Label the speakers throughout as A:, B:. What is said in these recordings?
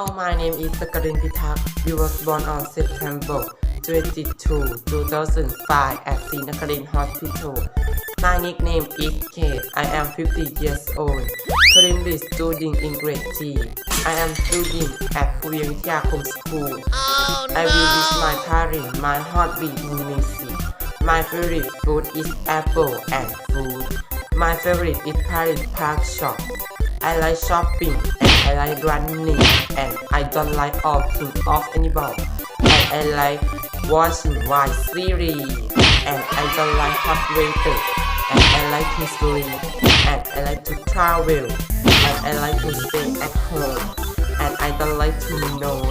A: Sakarin Pitak. We was born on September 22, 2005 at Sinakarin Hospital. My nickname is Kate. I am 50 years old. Currently studying in grade 3. I am studying at Puya Vityakom School. Oh, I will wish my parents my heartbeat in music. My favorite food is apple and food. My favorite is Paris Park Shop. I like shopping and I like running and I don't like all things of anymore. And I like watching white series and I don't like hot weather and I like to sleep and I like to travel and I like to stay at home and I don't like to know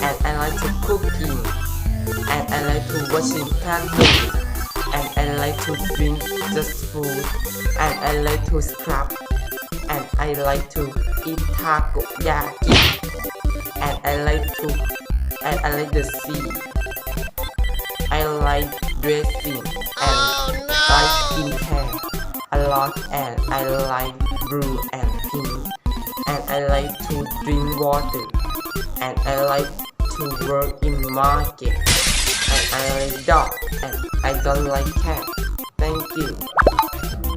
A: and I like to cooking and I like to watching cartoon and I like to drink just food and I like to scrub and I like to eat takoyaki. And I like to and I like the sea. I like dressing and oh, like skincare a lot and I like blue and pink. And I like to drink water. And I like to work in market. And I like dog and I don't like cat. Thank you.